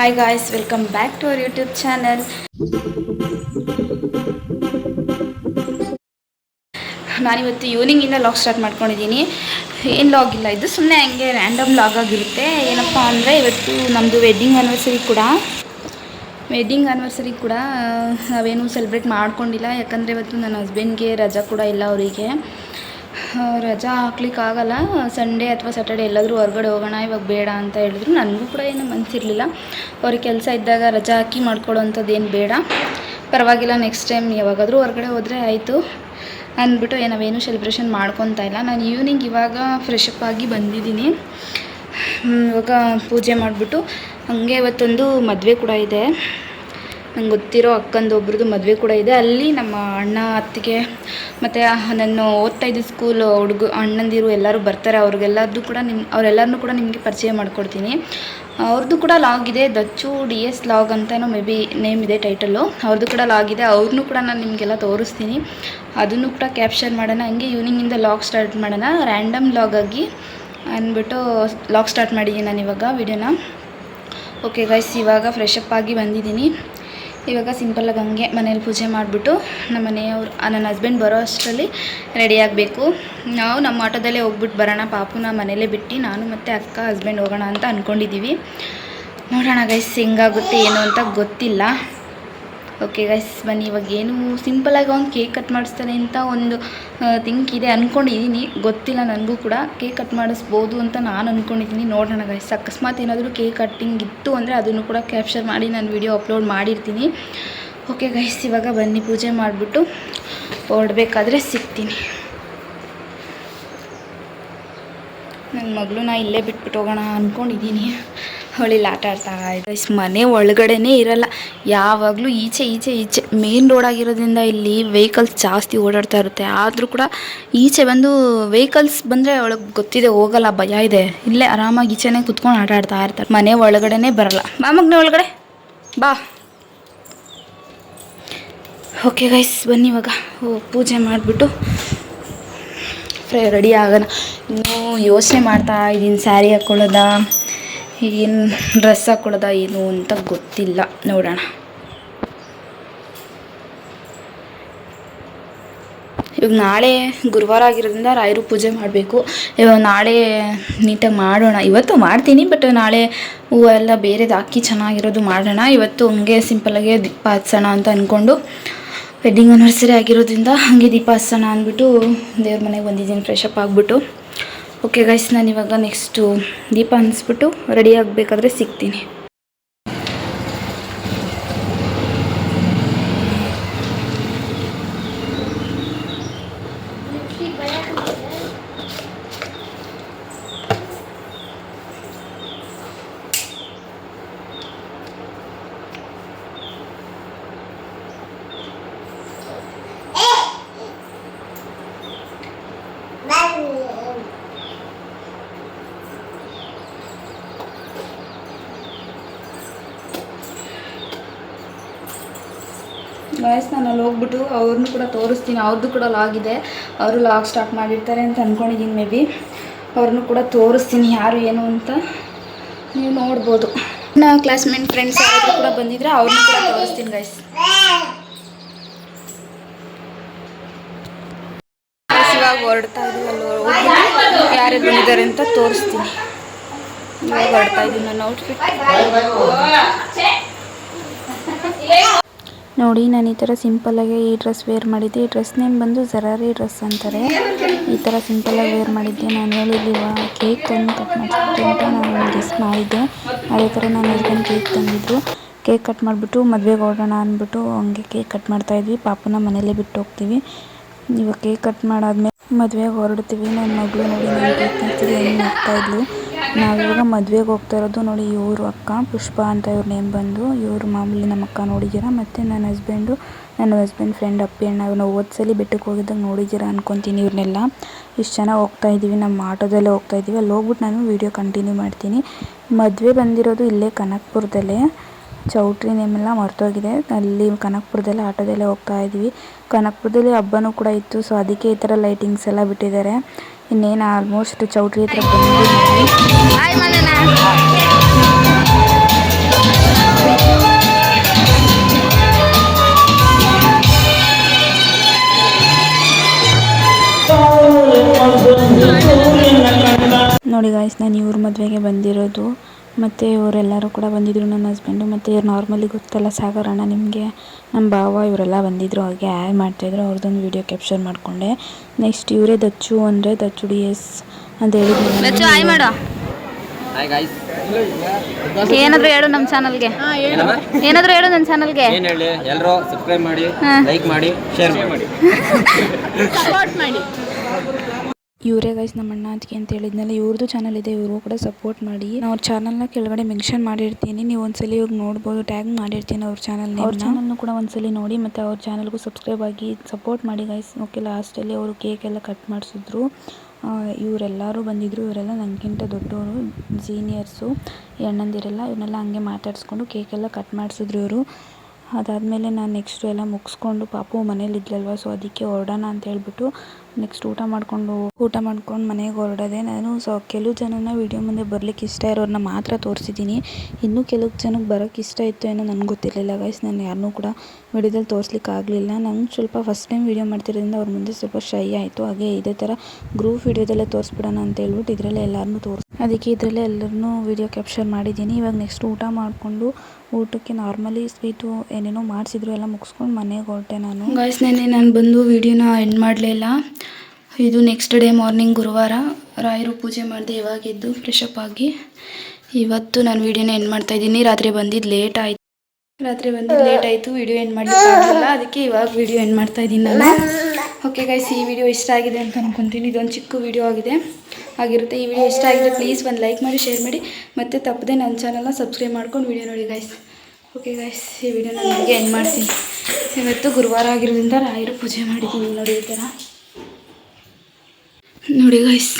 Hi guys welcome back to our YouTube channel ನಾನಿವತ್ತು ಈವ್ನಿಂಗಿಂದ log start ಮಾಡ್ಕೊಂಡಿದ್ದೀನಿ ಏನು ಲಾಗ್ ಇಲ್ಲ, ಇದು ಸುಮ್ಮನೆ ಹಂಗೆ ರ್ಯಾಂಡಮ್ ಲಾಗ್ ಆಗಿರುತ್ತೆ. ಏನಪ್ಪ ಅಂದರೆ ಇವತ್ತು ನಮ್ಮದು ವೆಡ್ಡಿಂಗ್ ಆ್ಯನಿವರ್ಸರಿ ಕೂಡ. ವೆಡ್ಡಿಂಗ್ ಆ್ಯನಿವರ್ಸರಿ ಕೂಡ, ನಾವೇನು ಸೆಲೆಬ್ರೇಟ್ ಮಾಡ್ಕೊಂಡಿಲ್ಲ. ಯಾಕಂದರೆ ಇವತ್ತು ನನ್ನ ಹಸ್ಬೆಂಡ್ಗೆ ರಜಾ ಕೂಡ ಇಲ್ಲ ಅವರಿಗೆ. ರಜಾ ಹಾಕ್ಲಿಕ್ಕಾಗಲ್ಲ ಸಂಡೇ ಅಥವಾ ಸ್ಯಾಟರ್ಡೆ ಎಲ್ಲಾದರೂ ಹೊರಗಡೆ ಹೋಗೋಣ, ಇವಾಗ ಬೇಡ ಅಂತ ಹೇಳಿದ್ರು. ನನಗೂ ಕೂಡ ಏನು ಮನಸ್ಸಿರಲಿಲ್ಲ ಅವ್ರಿಗೆ ಕೆಲಸ ಇದ್ದಾಗ ರಜಾ ಹಾಕಿ ಮಾಡ್ಕೊಳ್ಳೋವಂಥದ್ದು ಏನು ಬೇಡ. ಪರವಾಗಿಲ್ಲ ನೆಕ್ಸ್ಟ್ ಟೈಮ್ ಯಾವಾಗಾದರೂ ಹೊರಗಡೆ ಹೋದರೆ ಆಯಿತು. ಅಂದ್ಬಿಟ್ಟು ನಾವೇನು ಸೆಲೆಬ್ರೇಷನ್ ಮಾಡ್ಕೊತಾ ಇಲ್ಲ. ನಾನು ಈವ್ನಿಂಗ್ ಇವಾಗ ಫ್ರೆಶ್ ಆಗಿ ಬಂದಿದ್ದೀನಿ. ಇವಾಗ ಪೂಜೆ ಮಾಡಿಬಿಟ್ಟು ಹಾಗೆ ಇವತ್ತೊಂದು ಮದುವೆ ಕೂಡ ಇದೆ. ನಂಗೆ ಗೊತ್ತಿರೋ ಅಕ್ಕಂದು ಒಬ್ರದ್ದು ಮದುವೆ ಕೂಡ ಇದೆ. ಅಲ್ಲಿ ನಮ್ಮ ಅಣ್ಣ ಅತ್ತಿಗೆ ಮತ್ತು ನಾನು ಓದ್ತಾ ಇದ್ದ ಸ್ಕೂಲ್ ಹುಡುಗ, ಅಣ್ಣಂದಿರು ಎಲ್ಲರೂ ಬರ್ತಾರೆ. ಅವ್ರಿಗೆಲ್ಲರದ್ದು ಕೂಡ ನಿಮ್ಮ ಅವರೆಲ್ಲರನ್ನೂ ಕೂಡ ನಿಮಗೆ ಪರಿಚಯ ಮಾಡಿಕೊಡ್ತೀನಿ. ಅವ್ರದ್ದು ಕೂಡ ಲಾಗ್ ಇದೆ. ದಚ್ಚು ಡಿ ಎಸ್ ಲಾಗ್ ಅಂತಲೂ ಮೇ ಬಿ ನೇಮ್ ಇದೆ ಟೈಟಲ್ಲು ಅವ್ರದ್ದು ಕೂಡ ಲಾಗ್ ಇದೆ. ಅವ್ರನ್ನೂ ಕೂಡ ನಾನು ನಿಮಗೆಲ್ಲ ತೋರಿಸ್ತೀನಿ. ಅದನ್ನು ಕೂಡ ಕ್ಯಾಪ್ಚರ್ ಮಾಡೋಣ. ಹಂಗೆ ಈವ್ನಿಂಗಿಂದ ಲಾಗ್ ಸ್ಟಾರ್ಟ್ ಮಾಡೋಣ. ರ್ಯಾಂಡಮ್ ಲಾಗ್ ಆಗಿ ಅಂದ್ಬಿಟ್ಟು ಲಾಗ್ ಸ್ಟಾರ್ಟ್ ಮಾಡಿದ್ದೀನಿ ನಾನು ಇವಾಗ ವಿಡಿಯೋನ ಓಕೆ ಗೈಸ್ ಇವಾಗ ಫ್ರೆಶ್ ಅಪ್ ಆಗಿ ಬಂದಿದ್ದೀನಿ. ಇವಾಗ ಸಿಂಪಲ್ಲಾಗಿ ಹಂಗೆ ಮನೇಲಿ ಪೂಜೆ ಮಾಡಿಬಿಟ್ಟು ನಮ್ಮ ಮನೆಯವ್ರು ನನ್ನ ಹಸ್ಬೆಂಡ್ ಬರೋ ಅಷ್ಟರಲ್ಲಿ ರೆಡಿ ಆಗಬೇಕು. ನಾವು ನಮ್ಮ ಆಟೋದಲ್ಲೇ ಹೋಗ್ಬಿಟ್ಟು ಬರೋಣ, ಪಾಪುನ ಮನೇಲೇ ಬಿಟ್ಟು ನಾನು ಮತ್ತು ಅಕ್ಕ ಹಸ್ಬೆಂಡ್ ಹೋಗೋಣ ಅಂತ ಅಂದ್ಕೊಂಡಿದ್ದೀವಿ ನೋಡೋಣ ಗೈಸ್ ಹೆಂಗಾಗುತ್ತೆ, ಏನು ಅಂತ ಗೊತ್ತಿಲ್ಲ. ಓಕೆ ಗೈಸ್ ಬನ್ನಿ. ಇವಾಗ ಏನು ಸಿಂಪಲಾಗಿ ಒಂದು ಕೇಕ್ ಕಟ್ ಮಾಡಿಸ್ತಾರೆ ಅಂತ ಒಂದು ಥಿಂಕ್ ಇದೆ ಅಂದ್ಕೊಂಡಿದ್ದೀನಿ ಗೊತ್ತಿಲ್ಲ ನನಗೂ ಕೂಡ. ಕೇಕ್ ಕಟ್ ಮಾಡಿಸ್ಬೋದು ಅಂತ ನಾನು ಅಂದ್ಕೊಂಡಿದ್ದೀನಿ ನೋಡೋಣ ಗೈಸ್ ಅಕಸ್ಮಾತ್ ಏನಾದರೂ ಕೇಕ್ ಕಟ್ಟಿಂಗ್ ಇತ್ತು ಅಂದರೆ ಅದನ್ನು ಕೂಡ ಕ್ಯಾಪ್ಚರ್ ಮಾಡಿ ನಾನು ವಿಡಿಯೋ ಅಪ್ಲೋಡ್ ಮಾಡಿರ್ತೀನಿ. ಓಕೆ ಗೈಸ್ ಇವಾಗ ಬನ್ನಿ. ಪೂಜೆ ಮಾಡಿಬಿಟ್ಟು ಹೊರಡ್ಬೇಕಾದ್ರೆ ಸಿಗ್ತೀನಿ. ನನ್ನ ಮಗಳನ್ನ ಇಲ್ಲೇ ಬಿಟ್ಬಿಟ್ಟು ಹೋಗೋಣ ಅಂದ್ಕೊಂಡಿದ್ದೀನಿ ಅವಳಿಲ್ಲಿ ಆಟ ಆಡ್ತಾ ಗೈಸ್ ಮನೆ ಒಳಗಡೆನೇ ಇರಲ್ಲ. ಯಾವಾಗಲೂ ಈಚೆ ಈಚೆ ಈಚೆ. ಮೇನ್ ರೋಡ್ ಆಗಿರೋದ್ರಿಂದ ಇಲ್ಲಿ ವೆಹಿಕಲ್ಸ್ ಜಾಸ್ತಿ ಓಡಾಡ್ತಾ ಇರುತ್ತೆ. ಆದರೂ ಕೂಡ ಈಚೆ ಬಂದು ವೆಹಿಕಲ್ಸ್ ಬಂದರೆ ಅವಳಿಗೆ ಗೊತ್ತಿದೆ, ಹೋಗಲ್ಲ, ಭಯ ಇದೆ. ಇಲ್ಲೇ ಆರಾಮಾಗಿ ಈಚೆನೇ ಕುತ್ಕೊಂಡು ಆಟ ಆಡ್ತಾ ಇರ್ತಾರೆ. ಮನೆ ಒಳಗಡೆನೇ ಬರಲ್ಲ. ಮಾಮಗ್ನೆ ಮಗನೇ ಒಳಗಡೆ. ಬಾ. ಓಕೆ ಗೈಸ್ ಬನ್ನಿ ಇವಾಗ. ಓ, ಪೂಜೆ ಮಾಡಿಬಿಟ್ಟು ಫ್ರೈ ರೆಡಿ ಆಗೋಣ. ಇನ್ನೂ ಯೋಚನೆ ಮಾಡ್ತಾ ಇದ್ದೀನಿ ಸ್ಯಾರಿ ಹಾಕ್ಕೊಳ್ಳೋದಾ ಏನು ಡ್ರೆಸ್ ಹಾಕೊಳ್ಳೋದ ಏನು ಅಂತ ಗೊತ್ತಿಲ್ಲ. ನೋಡೋಣ. ಇವಾಗ ನಾಳೆ ಗುರುವಾರ ಆಗಿರೋದ್ರಿಂದ ರಾಯರು ಪೂಜೆ ಮಾಡಬೇಕು. ಇವಾಗ ನಾಳೆ ನೀಟಾಗಿ ಮಾಡೋಣ. ಇವತ್ತು ಮಾಡ್ತೀನಿ, ಬಟ್ ನಾಳೆ ಹೂವು ಎಲ್ಲ ಬೇರೆದು ಹಾಕಿ ಚೆನ್ನಾಗಿರೋದು ಮಾಡೋಣ. ಇವತ್ತು ಹಂಗೆ ಸಿಂಪಲಾಗೆ ದೀಪ ಹಚ್ಚೋಣ ಅಂತ ಅಂದ್ಕೊಂಡು ವೆಡ್ಡಿಂಗ್ ಆನಿವರ್ಸರಿ ಆಗಿರೋದ್ರಿಂದ ಹಾಗೆ ದೀಪ ಹಚ್ಚೋಣ ಅಂದ್ಬಿಟ್ಟು ದೇವ್ರ ಮನೆಗೆ ಬಂದಿದ್ದೀನಿ ಫ್ರೆಶ್ ಅಪ್ ಆಗಿಬಿಟ್ಟು. ಓಕೆ ಗೈಸ್ ನಾನು ಇವಾಗ ನೆಕ್ಸ್ಟು ದೀಪ ಹಂಚ್ಬಿಟ್ಟು ರೆಡಿ ಆಗಬೇಕಾದ್ರೆ ಸಿಗ್ತೀನಿ. ಗಾಯ್ಸ್ ನಾನು ಅಲ್ಲಿ ಹೋಗ್ಬಿಟ್ಟು ಅವ್ರನ್ನೂ ಕೂಡ ತೋರಿಸ್ತೀನಿ ಅವ್ರದ್ದು ಕೂಡ ಲಾಗ್ ಇದೆ. ಅವರು ಲಾಗ್ ಸ್ಟಾರ್ಟ್ ಮಾಡಿರ್ತಾರೆ ಅಂತ ಅಂದ್ಕೊಂಡಿದ್ದೀನಿ ಮೇ ಬಿ. ಅವ್ರನ್ನೂ ಕೂಡ ತೋರಿಸ್ತೀನಿ ಯಾರು ಏನು ಅಂತ ನೀವು ನೋಡ್ಬೋದು. ನನ್ನ ಕ್ಲಾಸ್ಮೇಟ್ ಫ್ರೆಂಡ್ಸ್ ಯಾರಾದರೂ ಕೂಡ ಬಂದಿದ್ರೆ ಅವ್ರನ್ನೂ ಕೂಡ ತೋರಿಸ್ತೀನಿ ಗೈಸ್ ಇವಾಗ ಹೊರಡ್ತಾ ಇದ್ದೀವಿ ಯಾರ್ಯಾರು ಬಂದಿದ್ದಾರೆ ಅಂತ ತೋರಿಸ್ತೀನಿ. ಇವಾಗ ಹೊರಡ್ತಾ ಇದ್ದೀನಿ ನನ್ನ ಔಟ್ಫಿಟ್ ನೋಡಿ, ನಾನು ಈ ಥರ ಆಗಿ ಈ ಡ್ರೆಸ್ ವೇರ್ ಮಾಡಿದ್ದೆ. ಈ ಡ್ರೆಸ್ ನೇಮ್ ಬಂದು ಜರಾರಿ ಡ್ರೆಸ್ ಅಂತಾರೆ. ಈ ಥರ ಆಗಿ ವೇರ್ ಮಾಡಿದ್ದೆ. ನಾನು ಹೇಳಿಲ್ವ ಕೇಕ್ ತಂದು ಕಟ್ ಮಾಡ್ತೀನಿ ಅಂತ ನಾನು ಡ್ರೆಸ್ ಮಾಡಿದ್ದೆ. ಅದೇ ಥರ ನಾನು ಹಸ್ಬೆಂಡ್ ಕೇಕ್ ತಂದಿದ್ರು. ಕೇಕ್ ಕಟ್ ಮಾಡಿಬಿಟ್ಟು ಮದುವೆಗೆ ಹೊರಡೋಣ ಅಂದ್ಬಿಟ್ಟು ಹಂಗೆ ಕೇಕ್ ಕಟ್ ಮಾಡ್ತಾಯಿದ್ವಿ ಪಾಪನ ಮನೇಲೇ ಬಿಟ್ಟು ಹೋಗ್ತೀವಿ. ಇವಾಗ ಕೇಕ್ ಕಟ್ ಮಾಡಾದ್ಮೇಲೆ ಮದುವೆಗೆ ಹೊರಡ್ತೀವಿ. ನನ್ನ ಮಗಳು ನೋಡಿ, ನಾನು ಕೇಕ್ ತಿಂತೀನಿ ಹೆಂಗೆ ಇದ್ಲು. ನಾವಿವಾಗ ಮದುವೆಗೆ ಹೋಗ್ತಾ ಇರೋದು ನೋಡಿ ಇವರು ಅಕ್ಕ, ಪುಷ್ಪ ಅಂತ ಇವ್ರ ನೇಮ್ ಬಂದು. ಇವರು ಮಾಮೂಲಿ ನಮ್ಮ ಅಕ್ಕ ನೋಡಿದ್ದೀರಾ ಮತ್ತು ನನ್ನ ಹಸ್ಬೆಂಡು ನನ್ನ ಹಸ್ಬೆಂಡ್ ಫ್ರೆಂಡ್ ಅಪ್ಪಿ ಅಣ್ಣ ಇವ್ರನ್ನ ಓದ್ಸಲಿ ಬೆಟ್ಟಕ್ಕೆ ಹೋಗಿದ್ದಾಗ ನೋಡಿದ್ದೀರಾ ಅನ್ಕೊತೀನಿ ಇವ್ರನ್ನೆಲ್ಲ. ಇಷ್ಟು ಜನ ಹೋಗ್ತಾ ಇದ್ದೀವಿ ನಮ್ಮ ಆಟೋದಲ್ಲೇ ಹೋಗ್ತಾ ಇದ್ದೀವಿ ಅಲ್ಲಿ ಹೋಗ್ಬಿಟ್ಟು ನಾನು ವೀಡಿಯೋ ಕಂಟಿನ್ಯೂ ಮಾಡ್ತೀನಿ. ಮದುವೆ ಬಂದಿರೋದು ಇಲ್ಲೇ ಕನಕಪುರದಲ್ಲೇ. ಚೌಟ್ರಿ ನೇಮೆಲ್ಲ ಮರ್ತೋಗಿದೆ. ಅಲ್ಲಿ ಕನಕಪುರದಲ್ಲೇ, ಆಟೋದಲ್ಲೇ ಹೋಗ್ತಾ ಇದ್ದೀವಿ ಕನಕಪುರದಲ್ಲಿ ಹಬ್ಬನೂ ಕೂಡ ಇತ್ತು ಸೊ ಅದಕ್ಕೆ ಈ ಥರ ಲೈಟಿಂಗ್ಸ್ ಎಲ್ಲ ಬಿಟ್ಟಿದ್ದಾರೆ. ಇನ್ನೇನು ಆಲ್ಮೋಸ್ಟ್ ಚೌಟ್ರಿ ಹತ್ರ ನೋಡಿ ಗಾಯ್ಸ್ ನಾನು ಇವ್ರ ಮದುವೆಗೆ ಬಂದಿರೋದು. ಮತ್ತು ಇವರೆಲ್ಲರೂ ಕೂಡ ಬಂದಿದ್ದರು ನನ್ನ ಹಸ್ಬೆಂಡು ಮತ್ತು ನಾರ್ಮಲಿ ಗೊತ್ತಲ್ಲ ಸಾಗರ್ ಅಣ್ಣ ನಿಮಗೆ. ನಮ್ಮ ಭಾವ ಇವರೆಲ್ಲ ಬಂದಿದ್ದರು ಹಾಗೆ ಆ್ಯಡ್ ಮಾಡ್ತಾಯಿದ್ರು ಅವ್ರದ್ದೊಂದು ವೀಡಿಯೋ ಕ್ಯಾಪ್ಚರ್ ಮಾಡಿಕೊಂಡೆ. ನೆಕ್ಸ್ಟ್ ಇವರೇ ದಚ್ಚು ಅಂದರೆ ದಚ್ಚು ಡಿ ಎಸ್ ಅಂತ ಹೇಳಿದ್ರು ಮಾಡು. ಏನಾದರೂ ಹೇಳು ನಮ್ಮ ಚಾನಲ್ಗೆ ಏನಾದರೂ ಹೇಳು ನನ್ನ ಚಾನಲ್ಗೆ ಏನು ಹೇಳಿ? ಎಲ್ಲರೂ ಸಬ್ಸ್ಕ್ರೈಬ್ ಮಾಡಿ ಲೈಕ್ ಮಾಡಿ ಶೇರ್ ಮಾಡಿ. ಇವರೇ ಗೈಸ್ ನಮ್ಮ ಅಣ್ಣ ಅದಕ್ಕೆ ಅಂತ ಹೇಳಿದ್ನಲ್ಲ, ಇವ್ರದ್ದು ಚಾನಲ್ ಇದೆ ಇವ್ರಿಗೂ ಕೂಡ ಸಪೋರ್ಟ್ ಮಾಡಿ. ಅವ್ರ ಚಾನಲ್ನ ಕೆಳಗಡೆ ಮೆನ್ಷನ್ ಮಾಡಿರ್ತೀನಿ, ನೀವು ಒಂದ್ಸಲಿ ಇವ್ರಿಗೆ ನೋಡ್ಬೋದು ಟ್ಯಾಗ್ ಮಾಡಿರ್ತೀನಿ ಅವ್ರ ಚಾನಲ್ ಅವ್ರ ಚಾನಲ್ನು ಕೂಡ ಒಂದ್ಸಲಿ ನೋಡಿ, ಮತ್ತು ಅವ್ರ ಚಾನಲ್ಗೂ ಸಬ್ಸ್ಕ್ರೈಬ್ ಆಗಿ ಸಪೋರ್ಟ್ ಮಾಡಿ ಗೈಸ್ ಓಕೆ ಲಾಸ್ಟಲ್ಲಿ ಅವರು ಕೇಕ್ ಎಲ್ಲ ಕಟ್ ಮಾಡಿಸಿದ್ರು. ಇವರೆಲ್ಲರೂ ಬಂದಿದ್ದರು ಇವರೆಲ್ಲ ನನಗಿಂತ ದೊಡ್ಡವರು ಸೀನಿಯರ್ಸು ಅಣ್ಣಂದಿರೆಲ್ಲ ಇವನ್ನೆಲ್ಲ ಹಂಗೆ ಮಾತಾಡಿಸ್ಕೊಂಡು ಕೇಕೆಲ್ಲ ಕಟ್ ಮಾಡಿಸಿದ್ರು ಇವರು. ಅದಾದಮೇಲೆ ನಾನು ನೆಕ್ಸ್ಟು ಎಲ್ಲ ಮುಗಿಸ್ಕೊಂಡು ಪಾಪು ಮನೇಲಿದ್ಲಲ್ವ ಸೊ ಅದಕ್ಕೆ ಹೊರಡೋಣ ಅಂತ ಹೇಳ್ಬಿಟ್ಟು ನೆಕ್ಸ್ಟ್ ಊಟ ಮಾಡಿಕೊಂಡು ಊಟ ಮಾಡ್ಕೊಂಡು ಮನೆಗೆ ಹೊರಡೋದೆ ನಾನು ಸೊ ಕೆಲವು ಜನನ ವೀಡಿಯೋ ಮುಂದೆ ಬರಲಿಕ್ಕೆ ಇಷ್ಟ ಇರೋರನ್ನ ಮಾತ್ರ ತೋರಿಸಿದ್ದೀನಿ. ಇನ್ನೂ ಕೆಲವು ಜನಕ್ಕೆ ಬರೋಕ್ಕೆ ಇಷ್ಟ ಇತ್ತು ಏನೋ ನನಗೆ ಗೊತ್ತಿರಲಿಲ್ಲ ಗೈಸ್ ನಾನು ಯಾರನ್ನೂ ಕೂಡ ವಿಡಿಯೋದಲ್ಲಿ ತೋರಿಸ್ಲಿಕ್ಕೆ ಆಗಲಿಲ್ಲ. ನಂಗೆ ಸ್ವಲ್ಪ ಫಸ್ಟ್ ಟೈಮ್ ವೀಡಿಯೋ ಮಾಡ್ತಿರೋದ್ರಿಂದ ಅವ್ರ ಮುಂದೆ ಸ್ವಲ್ಪ ಶೈ ಆಯಿತು, ಹಾಗೆ ಇದೇ ಥರ ಗ್ರೂಪ್ ವೀಡಿಯೋದಲ್ಲೇ ತೋರಿಸ್ಬಿಡೋಣ ಅಂತ ಹೇಳ್ಬಿಟ್ಟು ಇದರಲ್ಲೇ ಎಲ್ಲರನ್ನೂ ತೋರಿಸ್ ಅದಕ್ಕೆ ಇದರಲ್ಲೇ ಎಲ್ಲರನ್ನೂ ವೀಡಿಯೋ ಕ್ಯಾಪ್ಚರ್ ಮಾಡಿದ್ದೀನಿ. ಇವಾಗ ನೆಕ್ಸ್ಟ್ ಊಟ ಮಾಡಿಕೊಂಡು ಊಟಕ್ಕೆ ನಾರ್ಮಲಿ ಸ್ವೀಟು ಏನೇನೋ ಮಾಡಿಸಿದ್ರು ಎಲ್ಲ ಮುಗಿಸ್ಕೊಂಡು ಮನೆಗೆ ಹೊರಟೆ ನಾನು. ಗಾಯ್ಸ್ ನೆನ್ನೆ ನಾನು ಬಂದು ವೀಡಿಯೋನ ಎಂಡ್ ಮಾಡಲಿಲ್ಲ. ಇದು ನೆಕ್ಸ್ಟ್ ಡೇ ಮಾರ್ನಿಂಗ್ ಗುರುವಾರ. ರಾಯರು ಪೂಜೆ ಮಾಡಿದೆ ಇವಾಗ ಫ್ರೆಶಪ್ ಆಗಿ. ಇವತ್ತು ನಾನು ವೀಡಿಯೋನ ಎಂಡ್ ಮಾಡ್ತಾ ಇದ್ದೀನಿ. ರಾತ್ರಿ ಬಂದಿದ್ದು ಲೇಟ್ ಆಯಿತು. ರಾತ್ರಿ ಬಂದಿದ್ದು ಲೇಟ್ ಆಯಿತು. ವಿಡಿಯೋ ಎಂಡ್ ಮಾಡಲಿಕ್ಕಾಗಲಿಲ್ಲ ಅದಕ್ಕೆ ಇವಾಗ ವಿಡಿಯೋ ಎಂಡ್ ಮಾಡ್ತಾ ಇದ್ದೀನಿ ನಾನು. ಓಕೆ ಗಾಯ್ಸ್ ಈ ವಿಡಿಯೋ ಇಷ್ಟ ಆಗಿದೆ ಅಂತ ಅನ್ಕೊತೀನಿ. ಇದೊಂದು ಚಿಕ್ಕ ವಿಡಿಯೋ ಆಗಿದೆ. ಆಗಿರುತ್ತೆ. ಈ ವಿಡಿಯೋ ಇಷ್ಟ ಆಗಿದೆ ಪ್ಲೀಸ್ ಒಂದು ಲೈಕ್ ಮಾಡಿ ಶೇರ್ ಮಾಡಿ. ಮತ್ತು ತಪ್ಪದೆ ನನ್ನ ಚಾನಲ್ನ ಸಬ್ಸ್ಕ್ರೈಬ್ ಮಾಡ್ಕೊಂಡು ವಿಡಿಯೋ ನೋಡಿ ಗಾಯ್ಸ್ ಓಕೆ ಗಾಯ್ಸ್ ಈ ವಿಡಿಯೋ ನನಗೆ ಎಂಡ್ ಮಾಡ್ತೀನಿ. ಇವತ್ತು ಗುರುವಾರ ಆಗಿರೋದ್ರಿಂದ ರಾಯರು ಪೂಜೆ ಮಾಡಿದ್ದೀನಿ ನೋಡಿ ಈ ಥರ ನೋಡಿ ಗೈಸ್